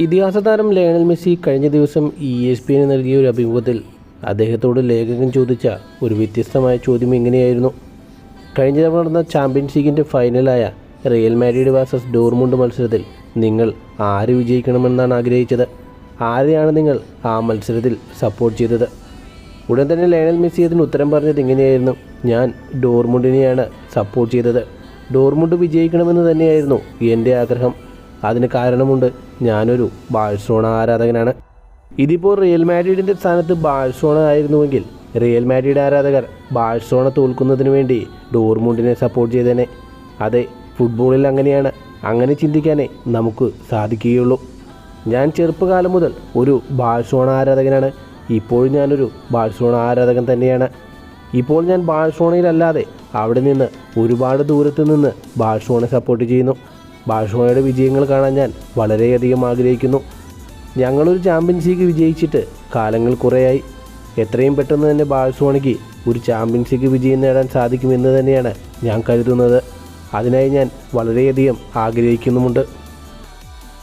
ഇതിഹാസ താരം Lionel Messi കഴിഞ്ഞ ദിവസം ഇ എസ് പി നൽകിയ ഒരു അഭിമുഖത്തിൽ അദ്ദേഹത്തോട് ലേഖകൻ ചോദിച്ച ഒരു വ്യത്യസ്തമായ ചോദ്യം ഇങ്ങനെയായിരുന്നു. കഴിഞ്ഞ തവണ നടന്ന ചാമ്പ്യൻസ് ലീഗിന്റെ ഫൈനലായ റിയൽ മാഡ്രിഡ് വേഴ്സസ് ഡോർമുണ്ട് മത്സരത്തിൽ നിങ്ങൾ ആര് വിജയിക്കണമെന്നാണ് ആഗ്രഹിച്ചത്? ആരെയാണ് നിങ്ങൾ ആ മത്സരത്തിൽ സപ്പോർട്ട് ചെയ്തത്? ഉടൻ തന്നെ ലയണൽ മെസ്സി അതിന് ഉത്തരം പറഞ്ഞത് ഇങ്ങനെയായിരുന്നു. ഞാൻ ഡോർമുണ്ടിനെയാണ് സപ്പോർട്ട് ചെയ്തത്. ഡോർമുണ്ട് വിജയിക്കണമെന്ന് തന്നെയായിരുന്നു എന്റെ ആഗ്രഹം. അതിന് കാരണമുണ്ട്. ഞാനൊരു ബാഴ്സോണ ആരാധകനാണ്. ഇതിപ്പോൾ റിയൽ മാഡ്രിഡിന്റെ സ്ഥാനത്ത് ബാഴ്സോണ ആയിരുന്നുവെങ്കിൽ റിയൽ മാഡ്രിഡ് ആരാധകർ ബാഴ്സോണ തോൽക്കുന്നതിന് വേണ്ടി ഡോർമുണ്ടിനെ സപ്പോർട്ട് ചെയ്തേനെ. അതെ ഫുട്ബോളിൽ അങ്ങനെയാണ്. അങ്ങനെ ചിന്തിക്കാനേ നമുക്ക് സാധിക്കുകയുള്ളൂ. ഞാൻ ചെറുപ്പകാലം മുതൽ ഒരു ബാഴ്സോണ ആരാധകനാണ്. ഇപ്പോഴും ഞാനൊരു ബാഴ്സോണ ആരാധകൻ തന്നെയാണ്. ഇപ്പോൾ ഞാൻ ബാഴ്സോണയിലല്ലാതെ അവിടെ നിന്ന് ഒരുപാട് ദൂരത്ത് നിന്ന് ബാഴ്സോണ സപ്പോർട്ട് ചെയ്യുന്നു. ബാഴ്സലോണയുടെ വിജയങ്ങൾ കാണാൻ ഞാൻ വളരെയധികം ആഗ്രഹിക്കുന്നു. ഞങ്ങളൊരു ചാമ്പ്യൻസ് ലീഗ് വിജയിച്ചിട്ട് കാലങ്ങൾ കുറേയായി. എത്രയും പെട്ടെന്ന് തന്നെ ബാഴ്സലോണയ്ക്ക് ഒരു ചാമ്പ്യൻസ് ലീഗ് വിജയം നേടാൻ സാധിക്കുമെന്ന് തന്നെയാണ് ഞാൻ കരുതുന്നത്. അതിനായി ഞാൻ വളരെയധികം ആഗ്രഹിക്കുന്നുമുണ്ട്.